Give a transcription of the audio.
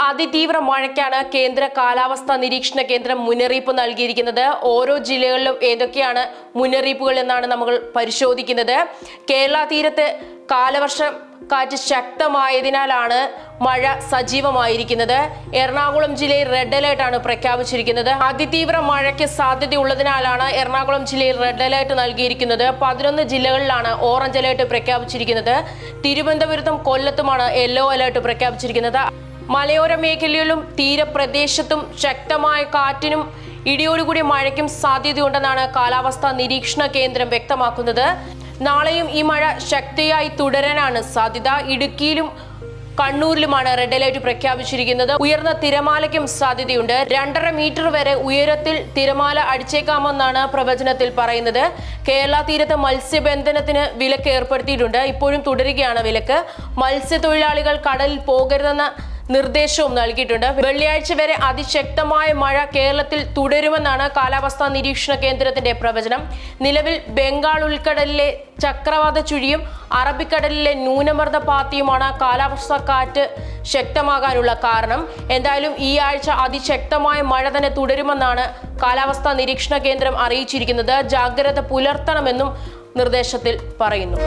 അതിതീവ്ര മഴയ്ക്കാണ് കേന്ദ്ര കാലാവസ്ഥാ നിരീക്ഷണ കേന്ദ്രം മുന്നറിയിപ്പ് നൽകിയിരിക്കുന്നത്. ഓരോ ജില്ലകളിലും ഏതൊക്കെയാണ് മുന്നറിയിപ്പുകൾ എന്നാണ് നമ്മൾ പരിശോധിക്കുന്നത്. കേരള തീരത്ത് കാലവർഷം കാറ്റ് ശക്തമായതിനാലാണ് മഴ സജീവമായിരിക്കുന്നത്. എറണാകുളം ജില്ലയിൽ റെഡ് അലേർട്ട് ആണ് പ്രഖ്യാപിച്ചിരിക്കുന്നത്. അതിതീവ്ര മഴയ്ക്ക് സാധ്യതയുള്ളതിനാലാണ് എറണാകുളം ജില്ലയിൽ റെഡ് അലേർട്ട് നൽകിയിരിക്കുന്നത്. പതിനൊന്ന് ജില്ലകളിലാണ് ഓറഞ്ച് അലേർട്ട് പ്രഖ്യാപിച്ചിരിക്കുന്നത്. തിരുവനന്തപുരത്തും കൊല്ലത്തുമാണ് യെല്ലോ അലേർട്ട് പ്രഖ്യാപിച്ചിരിക്കുന്നത്. മലയോര മേഖലയിലും തീരപ്രദേശത്തും ശക്തമായ കാറ്റിനും ഇടിയോടുകൂടിയ മഴയ്ക്കും സാധ്യതയുണ്ടെന്നാണ് കാലാവസ്ഥാ നിരീക്ഷണ കേന്ദ്രം വ്യക്തമാക്കുന്നത്. നാളെയും ഈ മഴ ശക്തിയായി തുടരാനാണ് സാധ്യത. ഇടുക്കിയിലും കണ്ണൂരിലുമാണ് റെഡ് അലേർട്ട് പ്രഖ്യാപിച്ചിരിക്കുന്നത്. ഉയർന്ന തിരമാലയ്ക്കും സാധ്യതയുണ്ട്. രണ്ടര മീറ്റർ വരെ ഉയരത്തിൽ തിരമാല അടിച്ചേക്കാമെന്നാണ് പ്രവചനത്തിൽ പറയുന്നത്. കേരള തീരത്ത് മത്സ്യബന്ധനത്തിന് വിലക്ക് ഏർപ്പെടുത്തിയിട്ടുണ്ട്. ഇപ്പോഴും തുടരുകയാണ് വിലക്ക്. മത്സ്യത്തൊഴിലാളികൾ കടലിൽ പോകരുതെന്ന നിർദ്ദേശവും നൽകിയിട്ടുണ്ട്. വെള്ളിയാഴ്ച വരെ അതിശക്തമായ മഴ കേരളത്തിൽ തുടരുമെന്നാണ് കാലാവസ്ഥാ നിരീക്ഷണ കേന്ദ്രത്തിന്റെ പ്രവചനം. നിലവിൽ ബംഗാൾ ഉൾക്കടലിലെ ചക്രവാത ചുഴിയും അറബിക്കടലിലെ ന്യൂനമർദ്ദ പാത്തിയുമാണ് കാലാവസ്ഥാ കാറ്റ് ശക്തമാകാനുള്ള കാരണം. എന്തായാലും ഈ ആഴ്ച അതിശക്തമായ മഴ തന്നെ തുടരുമെന്നാണ് കാലാവസ്ഥാ നിരീക്ഷണ കേന്ദ്രം അറിയിച്ചിരിക്കുന്നത്. ജാഗ്രത പുലർത്തണമെന്നും നിർദ്ദേശത്തിൽ പറയുന്നു.